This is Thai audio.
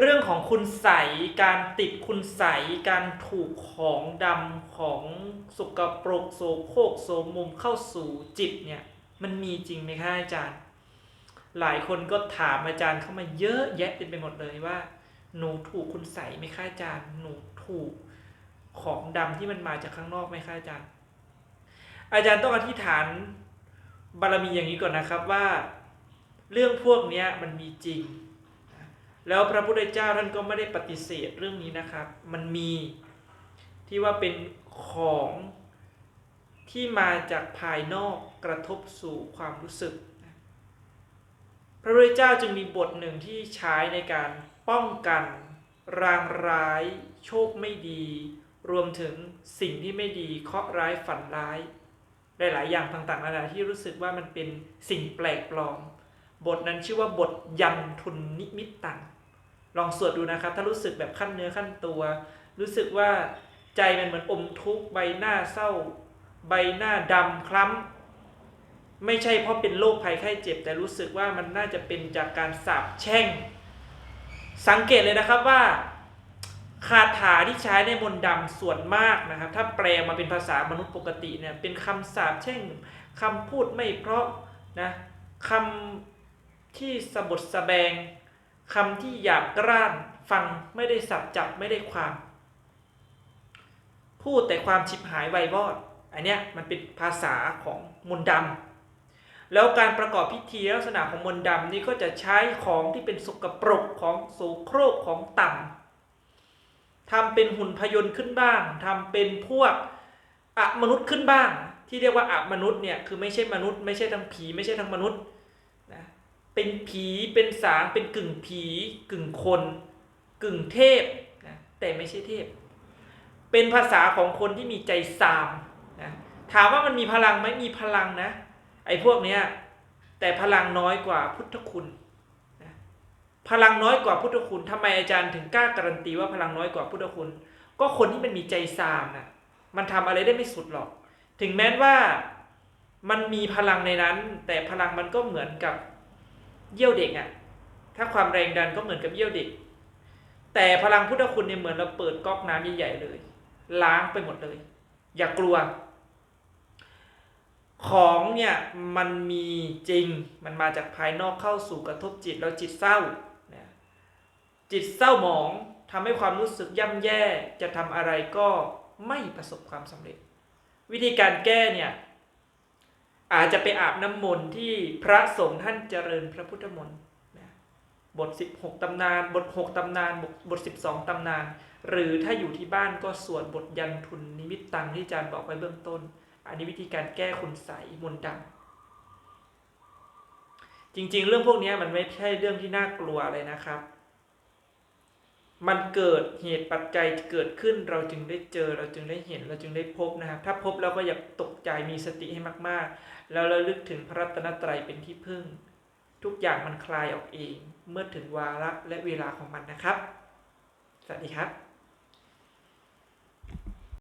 เรื่องของคุณใสการติดคุณใสการถูกของดำของสุกปรกโสโครกโสมุมเข้าสู่จิตเนี่ย มันมีจริงไหมคะอาจารย์ หลายคนก็ถามอาจารย์เข้ามาเยอะแยะเต็มไปหมดเลยว่า หนูถูกคุณใสไหมคะอาจารย์ หนูถูกของดำที่มันมาจากข้างนอกไหมคะอาจารย์ อาจารย์ต้องอธิษฐานบารมีอย่างนี้ก่อนนะครับว่า เรื่องพวกนี้มันมีจริง แล้วพระพุทธเจ้าท่านก็ไม่ได้ปฏิเสธเรื่องนี้นะครับ มันมีที่ว่าเป็นของที่มาจากภายนอกกระทบสู่ความรู้สึก พระพุทธเจ้าจึงมีบทหนึ่งที่ใช้ในการป้องกัน รางร้าย โชคไม่ดี รวมถึงสิ่งที่ไม่ดีเคราะห์ร้ายฝันร้ายหลายๆอย่างต่างๆนานาที่รู้สึกว่ามันเป็นสิ่งแปลกปลอม บทนั้นชื่อว่าบทยันทุนนิมิตตัง ลองสวดดูนะครับ ถ้ารู้สึกแบบขั้นเนื้อขั้นตัว รู้สึกว่าใจมันเหมือนอมทุกข์ใบหน้าเศร้า ใบหน้าดำคล้ำไม่ใช่เพราะเป็นโรคภัยไข้เจ็บ แต่รู้สึกว่ามันน่าจะเป็นจากการสาบแช่ง สังเกตเลยนะครับว่าคาถาที่ใช้ในมนต์ดำส่วนมากนะครับ ถ้าแปลมาเป็นภาษามนุษย์ปกติเนี่ยเป็นคำสาปแช่งคำพูดไม่เพราะนะคำที่สะบดสะแบง คำที่หยาบกร้านฟังไม่ได้สับจับไม่ได้ความ พูดแต่ความฉิบหายไวบอด อันเนี้ยมันเป็นภาษาของมนดำแล้วการประกอบพิธีลักษณะของมนดำนี่ก็จะใช้ของที่เป็นสกปรกของโสโครกของต่ำทำเป็นหุ่นพยนต์ขึ้นบ้างทำเป็นพวกอะมนุษย์ขึ้นบ้าง ที่เรียกว่าอะมนุษย์เนี่ยคือไม่ใช่มนุษย์ไม่ใช่ทั้งผีไม่ใช่ทั้งมนุษย์นะ เป็นผีเป็นสางเป็นกึ่งผี กึ่งคน กึ่งเทพนะแต่ไม่ใช่เทพ เป็นภาษาของคนที่มีใจซามนะถามว่ามันมีพลังไหมมีพลังนะ ไอ้พวกเนี้ยแต่พลังน้อยกว่าพุทธคุณพลังน้อยกว่าพุทธคุณทำไมอาจารย์ถึงกล้าการันตีว่าพลังน้อยกว่าพุทธคุณ ก็คนที่มันมีใจซามนะมันทำอะไรได้ไม่สุดหรอก ถึงแม้ว่ามันมีพลังในนั้น แต่พลังมันก็เหมือนกับ เยี่ยวเด็กอะ่ะ ถ้าความแรงดันก็เหมือนกับเยี่ยวเด็ก แต่พลังพุทธคุณเนี่ยเหมือนเราเปิดก๊อกน้ำใหญ่ๆเลย ล้างไปหมดเลย อย่ากลัว ของเนี่ยมันมีจริงมันมาจากภายนอกเข้าสู่กระทบจิตแล้วจิตเศร้าจิตเศร้าหมองทำให้ความรู้สึกย่ำแย่จะทำอะไรก็ไม่ประสบความสำเร็จ วิธีการแก้เนี่ย อาจจะไปอาบน้ำมนต์ที่พระสงฆ์ท่านเจริญพระพุทธมนต์นะบท 16ตำนาน บท 6ตำนานบทบท 12ตำนาน หรือถ้าอยู่ที่บ้านก็สวดบทยันทุนนิมิตตังที่อาจารย์บอกไว้เบื้องต้น อันนี้วิธีการแก้คุณใสยมนต์ดำจริงๆ เรื่องพวกนี้มันไม่ใช่เรื่องที่น่ากลัวเลยนะครับ มันเกิดเหตุปัจจัยเกิดขึ้นเราจึงได้เจอเราจึงได้เห็นเราจึงได้พบนะครับ ถ้าพบแล้วก็อย่าตก ใจมีสติให้มากๆ แล้วระลึกถึงพระรัตนตรัยเป็นที่พึ่ง ทุกอย่างมันคลายออกเอง เมื่อถึงวาระและเวลาของมันนะครับ สวัสดีครับ